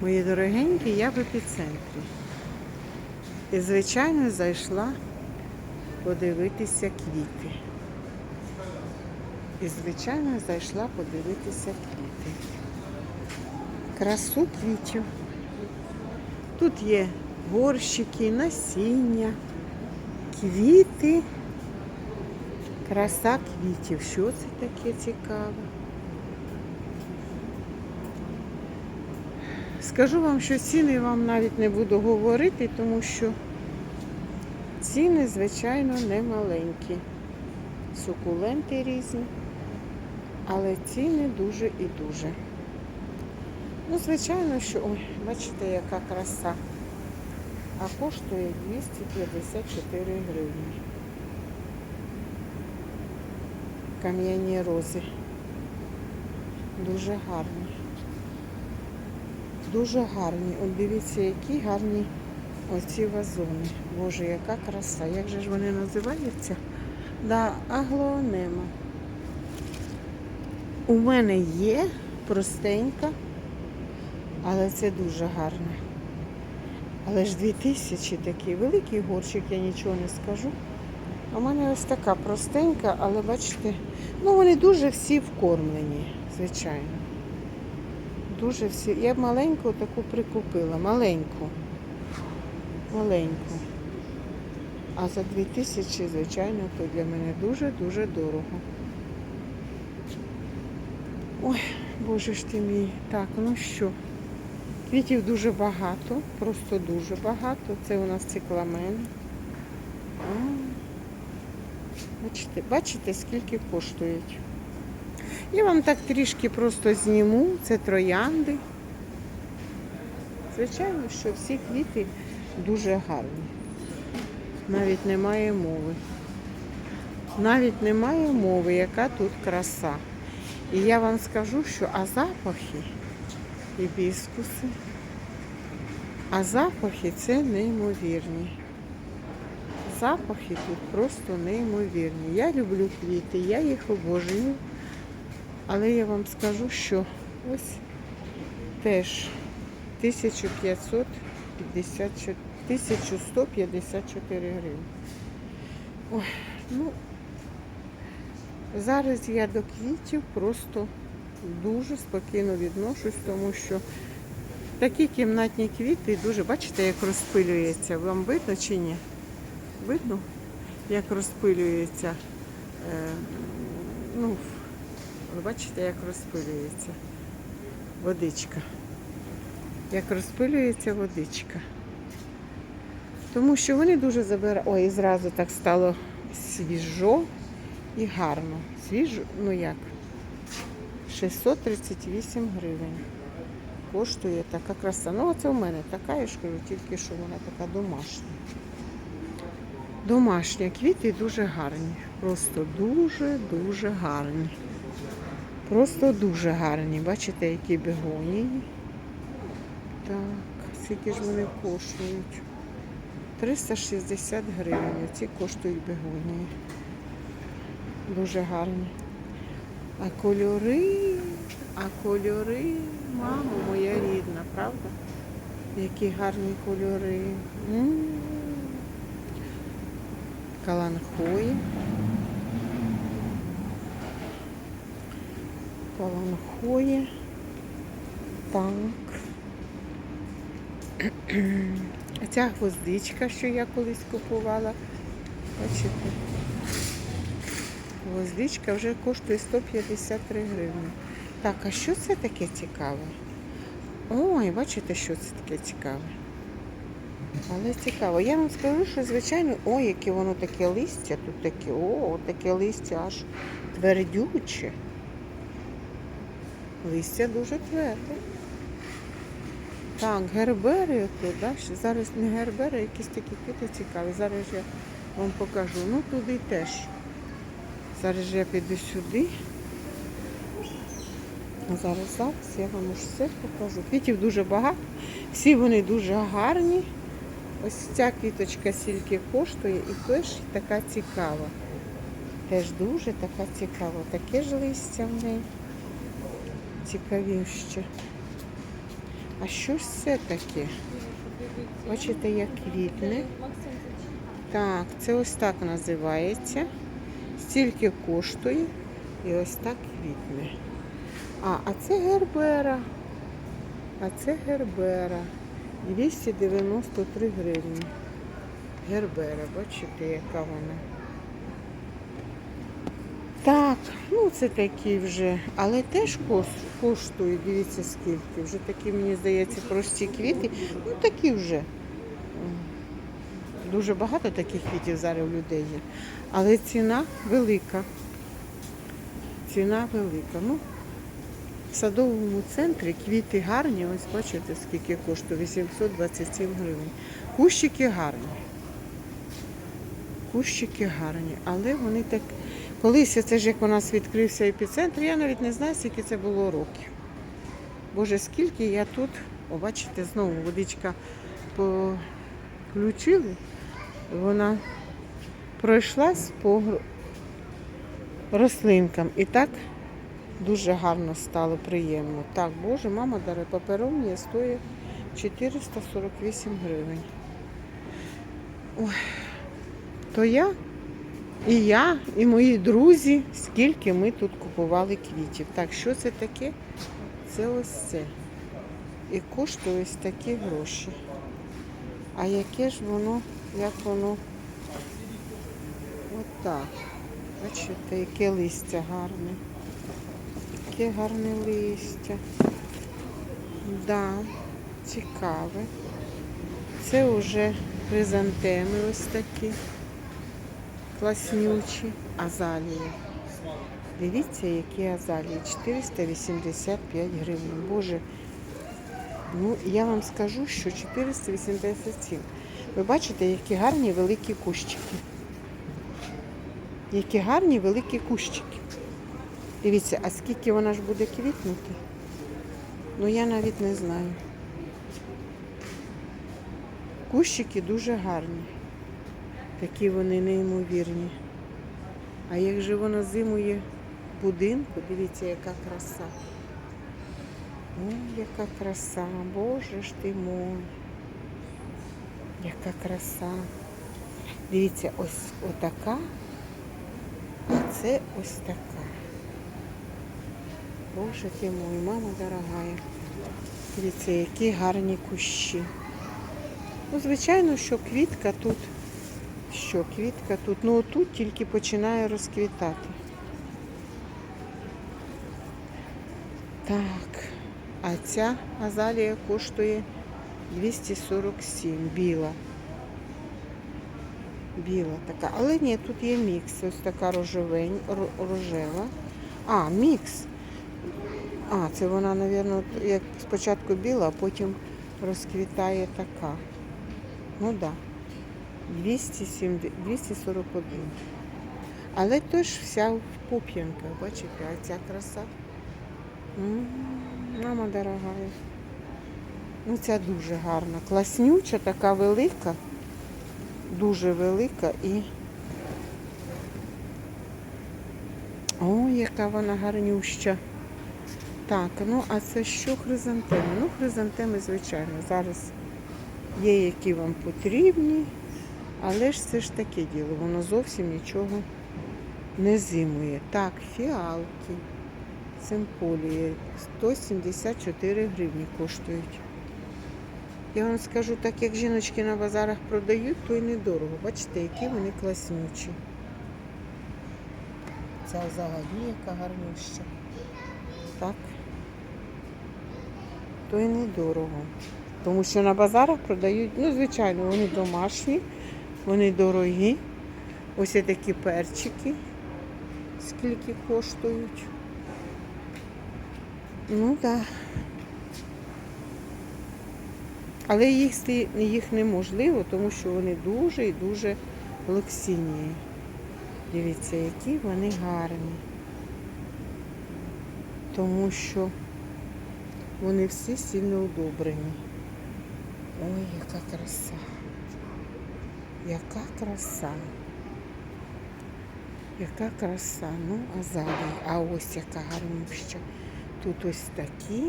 Мої дорогенькі, я в епіцентрі. І, звичайно, зайшла подивитися квіти. І, звичайно, зайшла подивитися квіти. Красу квітів. Тут є горщики, насіння, квіти. Краса квітів. Що це таке цікаве? Скажу вам, що ціни вам навіть не буду говорити, тому що ціни, звичайно, не маленькі. Сукуленти різні, але ціни дуже і дуже. Ну, звичайно, що, ой, бачите, яка краса. А коштує 254 гривні. Кам'яні рози. Дуже гарні. Дуже гарні. От дивіться, які гарні оці вазони. Боже, яка краса. Як же ж вони називаються? Да, аглоонема. У мене є простенька, але це дуже гарно. Але ж 2000 такий великий горщик, я нічого не скажу. В мене ось така простенька, але бачите, ну вони дуже всі вкормлені, звичайно. Дуже всі. Я маленьку таку прикупила. Маленьку. Маленьку. А за 2000, звичайно, то для мене дуже-дуже дорого. Ой, боже ж ти мій. Так, ну що? Квітів дуже багато, просто дуже багато. Це у нас цикламен. Бачите, бачите, скільки коштують. Я вам так трішки просто зніму. Це троянди. Звичайно, що всі квіти дуже гарні. Навіть немає мови. Навіть немає мови, яка тут краса. І я вам скажу, що а запахи гібіскуси, а запахи це неймовірні. Запахи тут просто неймовірні. Я люблю квіти, я їх обожнюю. Але я вам скажу, що ось теж 1554, 1154 гривні. Ой, ну, зараз я до квітів просто дуже спокійно відношусь, тому що такі кімнатні квіти дуже, бачите, як розпилюється. Вам видно чи ні? Видно, як розпилюється. Е, ну, ви бачите, як розпилюється водичка. Як розпилюється водичка. Тому що вони дуже забирають. Ой, і зразу так стало свіжо і гарно. Свіжо, ну як? 638 гривень. Коштує така краса. Ну, оце у мене така, я ж кажу, тільки що вона така домашня. Домашня квіти дуже гарні. Просто дуже-дуже гарні. Просто дуже гарні. Бачите, які бегонії. Так, скільки ж вони коштують? 360 гривень. Ці коштують бегонії. Дуже гарні. А кольори, а кольори, мамо моя рідна, правда? Які гарні кольори. Каланхої. Каланхої. Так. Ця гвоздичка, що я колись купувала. Бачите? Гвоздичка вже коштує 153 гривні. Так, а що це таке цікаве? Ой, бачите, що це таке цікаве? Але цікаво. Я вам скажу, що звичайно, ой, яке воно таке листя, тут таке, о, таке листя аж твердюче. Листя дуже тверде. Так, гербери тут, да? зараз не гербери, а якісь такі квіти цікаві. Зараз я вам покажу. Ну туди теж. Зараз я піду сюди. А зараз зараз я вам уж все покажу. Квітів дуже багато, всі вони дуже гарні. Ось ця квіточка стільки коштує і теж така цікава. Теж дуже така цікава. Таке ж листя в неї цікавіще. А що ж це таке? Бачите, як квітне. Так, це ось так називається. Стільки коштує і ось так квітне. А, а це гербера. А це гербера. 293 гривні. Гербера, бачите, яка вона. Так, ну це такі вже, але теж коштує, дивіться скільки. Вже такі, мені здається, прості квіти. Ну такі вже. Дуже багато таких квітів зараз у людей є. Але ціна велика. Ціна велика. Ну, в садовому центрі квіти гарні, ось бачите, скільки коштує 827 гривень. Кущики гарні. Кущики гарні, але вони так. Колись це ж як у нас відкрився епіцентр, я навіть не знаю, скільки це було років. Боже, скільки я тут, о, бачите, знову водичка включили, вона пройшлась по рослинкам. І так дуже гарно стало, приємно. Так, Боже, мама даре паперовні стоїть 448 гривень. Ой, то я і я, і мої друзі, скільки ми тут купували квітів. Так, що це таке? Це ось це. І коштує ось такі гроші. А яке ж воно, як воно? Отак. Бачите, яке листя гарне. Яке гарне листя. Да, цікаве. Це вже хризантеми ось такі класнючі азалії. Дивіться, які азалії. 485 гривень. Боже, ну я вам скажу, що 487. Ви бачите, які гарні великі кущики. Які гарні великі кущики. Дивіться, а скільки вона ж буде квітнути? Ну я навіть не знаю. Кущики дуже гарні. Такі вони неймовірні. А як же воно зимує будинку, дивіться, яка краса. Ой, яка краса, боже ж ти мой. Яка краса. Дивіться, ось отака, а це ось така. Боже ти мой, мама дорогая. Дивіться, які гарні кущі. Ну, звичайно, що квітка тут що квітка тут, ну тут тільки починає розквітати. Так, а ця азалія коштує 247, біла. Біла така. Але ні, тут є мікс. Ось така рожевень, рожева. А, мікс. А, це вона, мабуть, як спочатку біла, а потім розквітає така. Ну так. Да. 270, 241. Але теж вся в пуп'янках, бачите, а ця краса. Мама дорогая. Ну, ця дуже гарна. Класнюча, така велика, дуже велика і. Ой, яка вона гарнюща. Так, ну а це що хризантеми? Ну, хризантеми, звичайно, зараз є, які вам потрібні. Але ж це ж таке діло, воно зовсім нічого не зимує. Так, фіалки, симполії 174 гривні коштують. Я вам скажу, так як жіночки на базарах продають, то й недорого. Бачите, які вони класнючі. Ця взагалі яка гарнюща. Так. То й недорого. Тому що на базарах продають, ну, звичайно, вони домашні. Вони дорогі. Ось такі перчики, скільки коштують. Ну так. Да. Але їсти їх неможливо, тому що вони дуже і дуже лексійні. Дивіться, які вони гарні. Тому що вони всі сильно удобрені. Ой, яка краса. Яка краса. Яка краса. Ну, а залі. А ось яка гарнюща. Тут ось такі.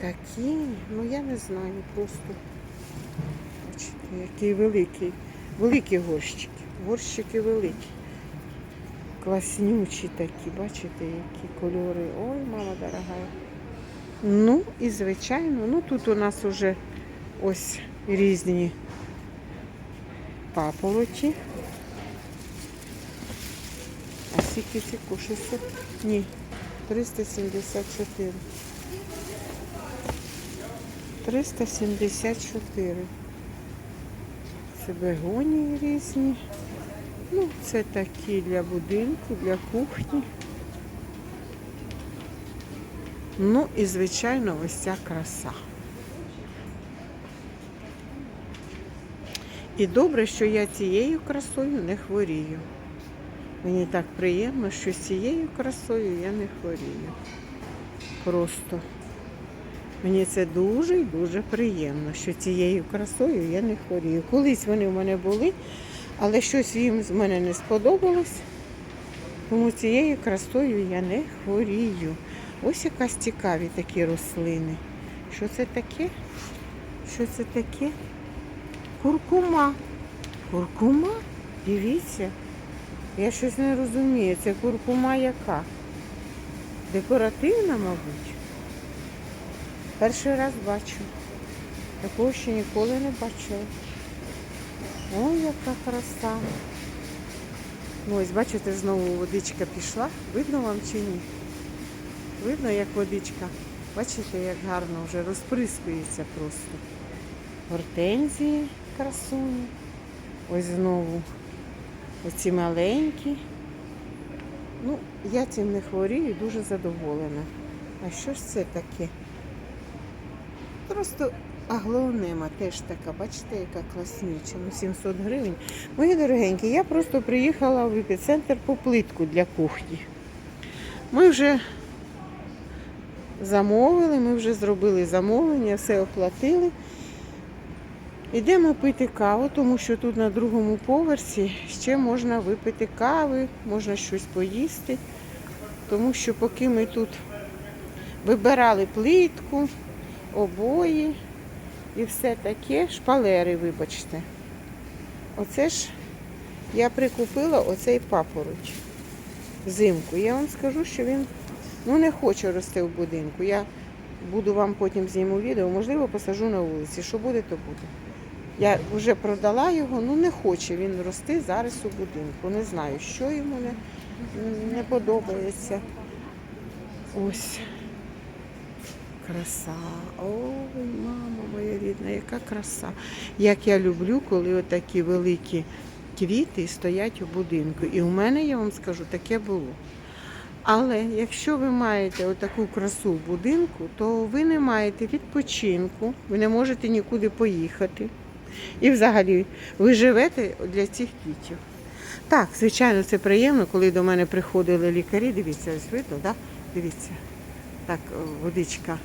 такі, ну я не знаю, просто бачите, який великий. Великі горщики. Горщики великі. Класнючі такі, бачите, які кольори. Ой, мама дорога. Ну і звичайно, ну тут у нас уже ось різні папороті. А скільки ці кушаються? Ні, 374. 374. Це бегонії різні. Ну, це такі для будинку, для кухні. Ну і, звичайно, ось ця краса. І добре, що я цією красою не хворію. Мені так приємно, що цією красою я не хворію. Просто мені це дуже і дуже приємно, що цією красою я не хворію. Колись вони в мене були, але щось їм з мене не сподобалось. Тому цією красою я не хворію. Ось якась цікаві такі рослини. Що це таке? Що це таке? Куркума. Куркума? Дивіться. Я щось не розумію. Це куркума яка? Декоративна, мабуть. Перший раз бачу. Такого ще ніколи не бачила. Ой, яка краса. Ну, ось бачите, знову водичка пішла. Видно вам чи ні? Видно, як водичка. Бачите, як гарно вже розприскується просто. Гортензії красуні. Ось знову оці маленькі. Ну, я цим не хворію, дуже задоволена. А що ж це таке? Просто аглонема теж така, бачите, яка класнюча. Ну, 700 гривень. Мої дорогенькі, я просто приїхала в епіцентр по плитку для кухні. Ми вже замовили, ми вже зробили замовлення, все оплатили. Йдемо пити каву, тому що тут на другому поверсі ще можна випити кави, можна щось поїсти. Тому що поки ми тут вибирали плитку, обої і все таке, шпалери, вибачте. Оце ж я прикупила оцей папороть взимку. Я вам скажу, що він ну, не хоче рости в будинку. Я буду вам потім зніму відео, можливо, посажу на вулиці. Що буде, то буде. Я вже продала його, ну не хоче він рости зараз у будинку. Не знаю, що йому не, не подобається. Ось. Краса. Ой, мама моя рідна, яка краса. Як я люблю, коли отакі великі квіти стоять у будинку. І у мене, я вам скажу, таке було. Але якщо ви маєте отаку красу в будинку, то ви не маєте відпочинку, ви не можете нікуди поїхати. І взагалі ви живете для цих квітів. Так, звичайно, це приємно, коли до мене приходили лікарі. Дивіться, ось видно, да? Дивіться. Так, водичка.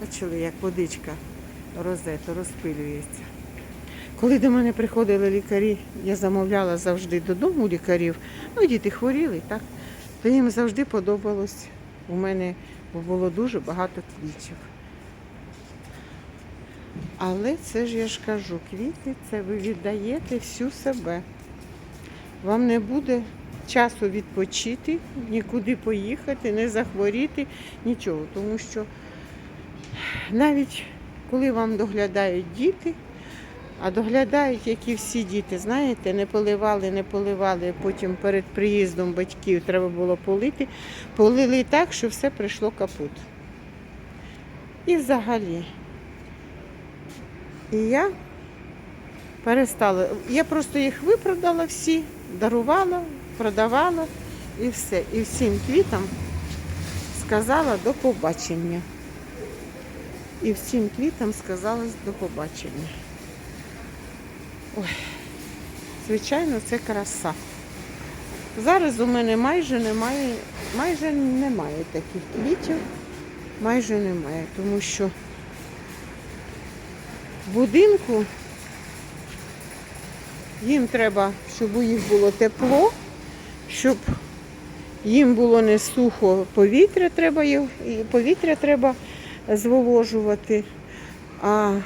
Бачили, як водичка розета розпилюється. Коли до мене приходили лікарі, я замовляла завжди додому лікарів. Ну, діти хворіли, так? То їм завжди подобалось. У мене було дуже багато квітів. Але це ж я ж кажу, квіти це ви віддаєте всю себе. Вам не буде часу відпочити, нікуди поїхати, не захворіти, нічого. Тому що навіть коли вам доглядають діти, а доглядають, як і всі діти, знаєте, не поливали, не поливали, потім перед приїздом батьків треба було полити, полили так, що все прийшло капут. І взагалі. І я перестала. Я просто їх випродала всі, дарувала, продавала і все. І всім квітам сказала до побачення. І всім квітам сказала до побачення. Ой, звичайно, це краса. Зараз у мене майже немає, майже немає таких квітів, майже немає, тому що будинку їм треба, щоб у їх було тепло, щоб їм було не сухо повітря треба, і повітря треба зволожувати. А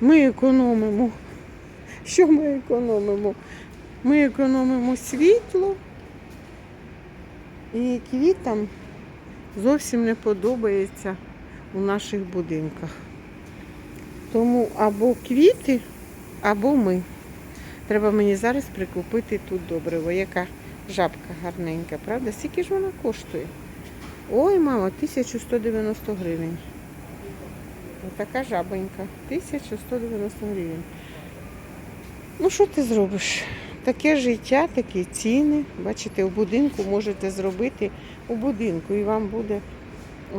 ми економимо. Що ми економимо? Ми економимо світло і квітам зовсім не подобається у наших будинках. Тому або квіти, або ми. Треба мені зараз прикупити тут добриво. Яка жабка гарненька, правда? Скільки ж вона коштує? Ой, мама, 1190 гривень. Отака жабонька. 1190 гривень. Ну, що ти зробиш? Таке життя, такі ціни. Бачите, у будинку можете зробити у будинку, і вам буде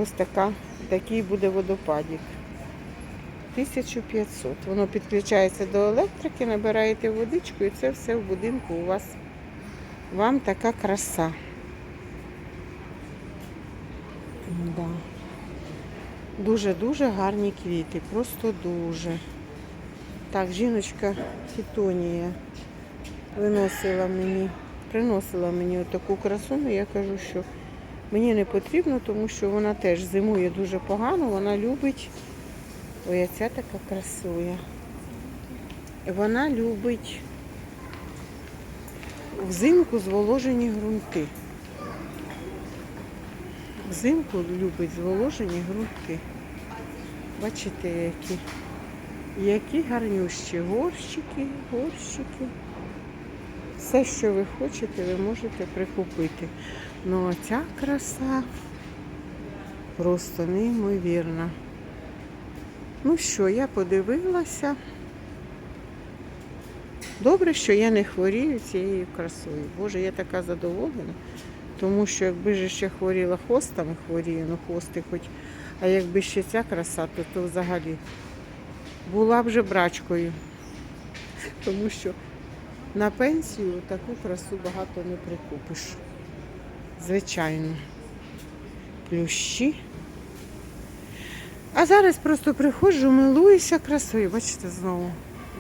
ось така, такий буде водопадік. 1500. Воно підключається до електрики, набираєте водичку і це все в будинку у вас. Вам така краса. Да. Дуже-дуже гарні квіти, просто дуже. Так, жіночка Хітонія виносила мені, приносила мені отаку красу, ну я кажу, що мені не потрібно, тому що вона теж зимує дуже погано, вона любить. Ой, а ця така красуя. Вона любить взимку зволожені ґрунти. Взимку любить зволожені ґрунти. Бачите, які. Які гарнющі горщики, горщики. Все, що ви хочете, ви можете прикупити. Ну а ця краса просто неймовірна. Ну що, я подивилася. Добре, що я не хворію цією красою. Боже, я така задоволена. Тому що якби ж ще хворіла хостами, хворію, ну хости хоч, а якби ще ця краса, то, то взагалі була б вже брачкою. Тому що на пенсію таку красу багато не прикупиш. Звичайно. Плющі. А зараз просто приходжу, милуюся красою. Бачите, знову.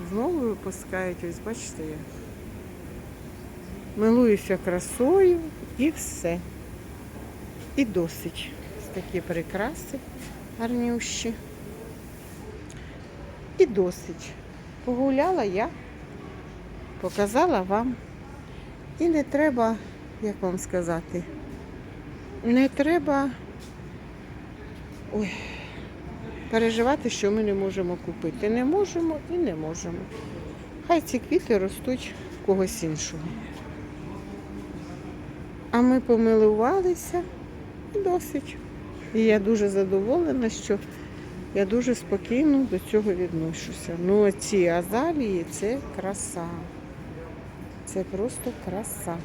Знову випускають, ось бачите як. Милуюся красою і все. І досить. Ось такі прикраси гарнющі. І досить. Погуляла я, показала вам. І не треба, як вам сказати, не треба ой, переживати, що ми не можемо купити. Не можемо і не можемо. Хай ці квіти ростуть в когось іншого. А ми помилувалися і досить. І я дуже задоволена, що я дуже спокійно до цього відношуся. Ну, ці азалії це краса. Це просто краса.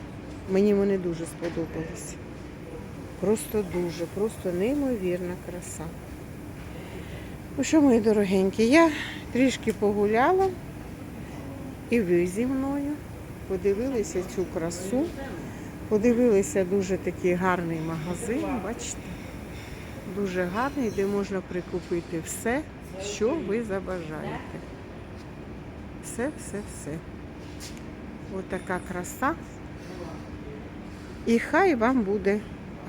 Мені вони дуже сподобались. Просто дуже, просто неймовірна краса. Ну що, мої дорогенькі, я трішки погуляла і ви зі мною. Подивилися цю красу. Подивилися дуже такий гарний магазин, бачите? Дуже гарний, де можна прикупити все, що ви забажаєте. Все, все, все. Ось така краса. І хай вам буде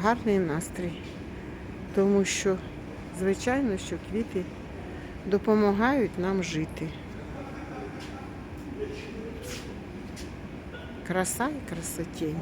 гарний настрій. Тому що, звичайно, що квіти допомагають нам жити. Краса і красотень.